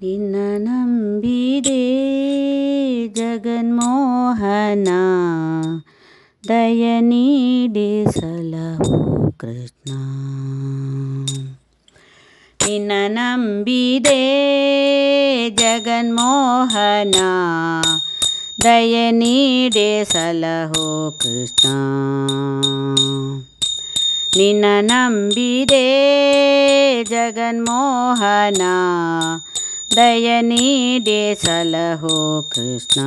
ನಿನ್ನ ನಂಬಿದೆ ಜಗನ್ಮೋಹನ ದಯ ನೀಡಿ ಸಲಹೋ ಕೃಷ್ಣ ನಿನ್ನ ನಂಬಿದೆ ಜಗನ್ಮೋಹನ ದಯ ನೀಡಿ ಸಲಹೋ ಕೃಷ್ಣ ನಿನ್ನ ನಂಬಿದೆ ಜಗನ್ಮೋಹನ ನೀಡಿ ಸಲಹೋ ಕೃಷ್ಣ.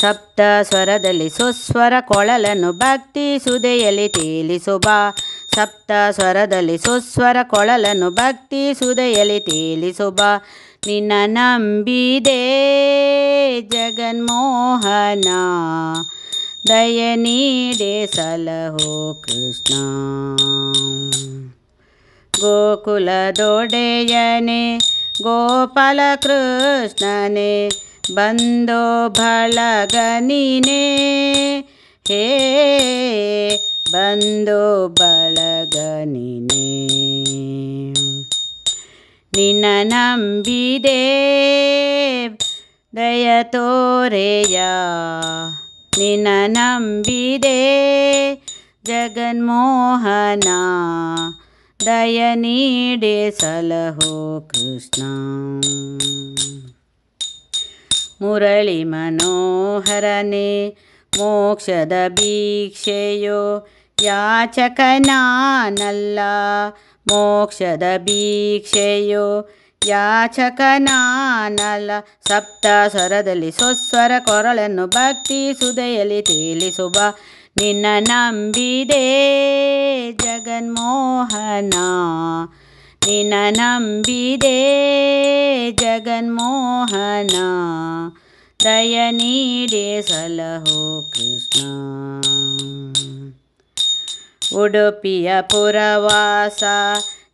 ಸಪ್ತ ಸ್ವರದಲ್ಲಿ ಸುಸ್ವರ ಕೊಳಲನ್ನು ಭಕ್ತಿ ಸುದೆಯಲ್ಲಿ ತೇಲಿಸುಬಾ ಸಪ್ತ ಸ್ವರದಲ್ಲಿ ಸುಸ್ವರ ಕೊಳಲನ್ನು ಭಕ್ತಿ ಸುದೆಯಲ್ಲಿ ತೇಲಿಸುಬಾ ನಿನ್ನ ನಂಬಿದೆ ಜಗನ್ಮೋಹನ. ದಯ ನೀಡೆ ಸಲಹೋ ಕೃಷ್ಣ. ಗೋಕುಲದೊಡೆಯನೆ ಗೋಪಾಲ ಕೃಷ್ಣನೆ ಬಂದೋ ಬಳಗ ನೀನೆ ಹೇ ಬಂದೋ ಬಳಗ ನೀನೆ ನಿನ್ನ ನಂಬಿದೆ ದಯ ತೋರೆಯ ನಿನ್ನ ನಂಬಿದೆ ಜಗನ್ಮೋಹನ ದಯ ನೀಡೆ ಸಲಹೋ ಕೃಷ್ಣ. ಮುರಳಿ ಮನೋಹರನೆ, ಮೋಕ್ಷದ ಭೀಕ್ಷೆಯೋ, ಯಾಚಕನಾನಲ್ಲ. ಮೋಕ್ಷದ ಭೀಕ್ಷೆಯೋ, ಯಾಚಕನಾನಲ್ಲ. ಸಪ್ತ ಸ್ವರದಲ್ಲಿ ಸ್ವಸ್ವರ ಕೊರಳನ್ನು ಭಕ್ತಿ ಸುದೆಯಲ್ಲಿ ತೇಲಿಸುವ ನಿನ್ನ ನಂಬಿದೆ ಜಗನ್ಮೋಹನ ನಿನ್ನ ನಂಬಿದೆ ಜಗನ್ಮೋಹನ ದಯ ನೀಡೆ ಸಲಹೋ ಕೃಷ್ಣ ಉಡುಪಿಯ ಪುರವಾಸ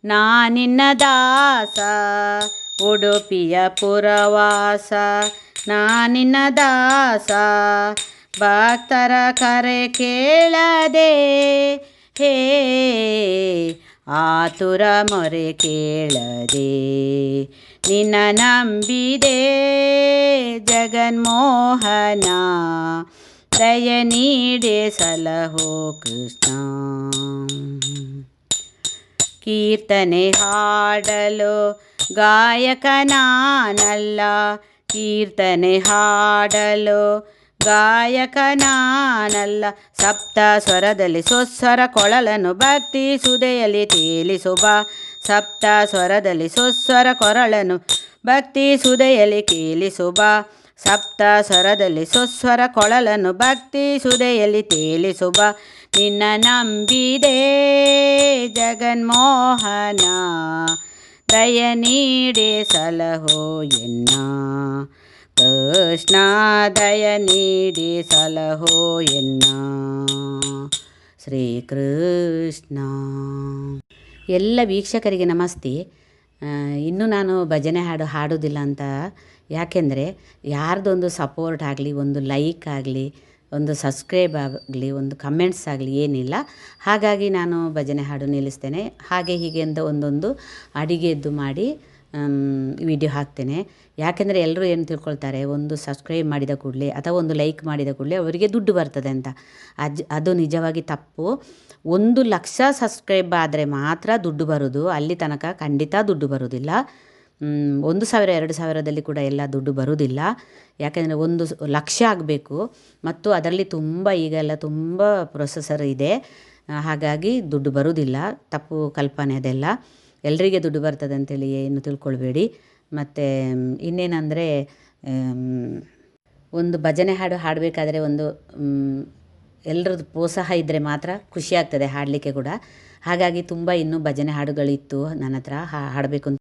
ನಾನಿನ್ನ ದಾಸ ಉಡುಪಿಯ ಪುರವಾಸ ನಾನಿನ್ನ ದಾಸ ಭಕ್ತರ ಕರೆ ಕೇಳದೆ, ಹೇ ಆತುರ ಮೊರೆ ಕೇಳದೆ, ನಿನ್ನ ನಂಬಿದೆ ಜಗನ್ಮೋಹನ, ದಯ ನೀಡೆ ಸಲಹೋ ಕೃಷ್ಣ. ಕೀರ್ತನೆ ಹಾಡಲು ಗಾಯಕನಾನಲ್ಲ ಕೀರ್ತನೆ ಹಾಡಲು ಗಾಯಕ ನಾನಲ್ಲ ಸಪ್ತ ಸ್ವರದಲ್ಲಿ ಸೊಸ್ಸರ ಕೊಳಲನ್ನು ಭಕ್ತಿ ಸುದೆಯಲ್ಲಿ ತೇಲಿಸುಬ ಸಪ್ತ ಸ್ವರದಲ್ಲಿ ಸೊಸ್ಸರ ಕೊರಳನು ಭಕ್ತಿ ಸುದೆಯಲ್ಲಿ ಕೀಲಿಸುಬ ಸಪ್ತ ಸ್ವರದಲ್ಲಿ ಸೊಸ್ವರ ಕೊಳಲನ್ನು ಭಕ್ತಿ ಸುದೆಯಲ್ಲಿ ತೇಲಿಸುಬ ನಿನ್ನ ನಂಬಿದೆ ಜಗನ್ಮೋಹನ. ದಯ ನೀಡೆ ಸಲಹೋ ಎನ್ನ. ಕೃಷ್ಣ ದಯ ನೀಡಿ ಸಲಹೋ ಎನ್ನ. ಶ್ರೀಕೃಷ್ಣ. ಎಲ್ಲ ವೀಕ್ಷಕರಿಗೆ ನಮಸ್ತೆ. ಇನ್ನೂ ನಾನು ಭಜನೆ ಹಾಡು ಹಾಡೋದಿಲ್ಲ ಅಂತ ಯಾಕೆಂದರೆ ಯಾರ್ದೊಂದು ಸಪೋರ್ಟ್ ಆಗಲಿ, ಒಂದು ಲೈಕ್ ಆಗಲಿ, ಒಂದು ಸಬ್ಸ್ಕ್ರೈಬ್ ಆಗಲಿ, ಒಂದು ಕಮೆಂಟ್ಸ್ ಆಗಲಿ ಏನಿಲ್ಲ. ಹಾಗಾಗಿ ನಾನು ಭಜನೆ ಹಾಡು ನಿಲ್ಲಿಸ್ತೇನೆ. ಹಾಗೆ ಹೀಗೆ ಅಂತ ಒಂದೊಂದು ಅಡಿಗೆದ್ದು ಮಾಡಿ ವಿಡಿಯೋ ಹಾಕ್ತೇನೆ. ಯಾಕೆಂದರೆ ಎಲ್ಲರೂ ಏನು ತಿಳ್ಕೊಳ್ತಾರೆ, ಒಂದು ಸಬ್ಸ್ಕ್ರೈಬ್ ಮಾಡಿದ ಕೂಡಲೇ ಅಥವಾ ಒಂದು ಲೈಕ್ ಮಾಡಿದ ಕೂಡಲೇ ಅವರಿಗೆ ದುಡ್ಡು ಬರ್ತದೆ ಅಂತ. ಅದು ನಿಜವಾಗಿ ತಪ್ಪು. ಒಂದು ಲಕ್ಷ ಸಬ್ಸ್ಕ್ರೈಬ್ ಆದರೆ ಮಾತ್ರ ದುಡ್ಡು ಬರೋದು. ಅಲ್ಲಿ ತನಕ ಖಂಡಿತ ದುಡ್ಡು ಬರೋದಿಲ್ಲ. ಒಂದು ಸಾವಿರ, ಎರಡು ಸಾವಿರದಲ್ಲಿ ಕೂಡ ಎಲ್ಲ ದುಡ್ಡು ಬರುವುದಿಲ್ಲ ಯಾಕೆಂದರೆ ಒಂದು ಲಕ್ಷ ಆಗಬೇಕು. ಮತ್ತು ಅದರಲ್ಲಿ ತುಂಬ ಈಗೆಲ್ಲ ತುಂಬ ಪ್ರೊಸೆಸರ್ ಇದೆ. ಹಾಗಾಗಿ ದುಡ್ಡು ಬರುವುದಿಲ್ಲ ತಪ್ಪು ಕಲ್ಪನೆ ಅದೆಲ್ಲ. ಎಲ್ಲರಿಗೆ ದುಡ್ಡು ಬರ್ತದೆ ಅಂತೇಳಿ ಏನು ತಿಳ್ಕೊಳ್ಬೇಡಿ. ಮತ್ತು ಇನ್ನೇನಂದರೆ ಒಂದು ಭಜನೆ ಹಾಡು ಹಾಡಬೇಕಾದ್ರೆ ಒಂದು ಎಲ್ಲರದ್ದು ಪ್ರೋತ್ಸಾಹ ಇದ್ದರೆ ಮಾತ್ರ ಖುಷಿಯಾಗ್ತದೆ ಹಾಡಲಿಕ್ಕೆ ಕೂಡ. ಹಾಗಾಗಿ ತುಂಬ ಇನ್ನೂ ಭಜನೆ ಹಾಡುಗಳಿತ್ತು ನನ್ನ ಹತ್ರ ಹಾಡಬೇಕು ಅಂತ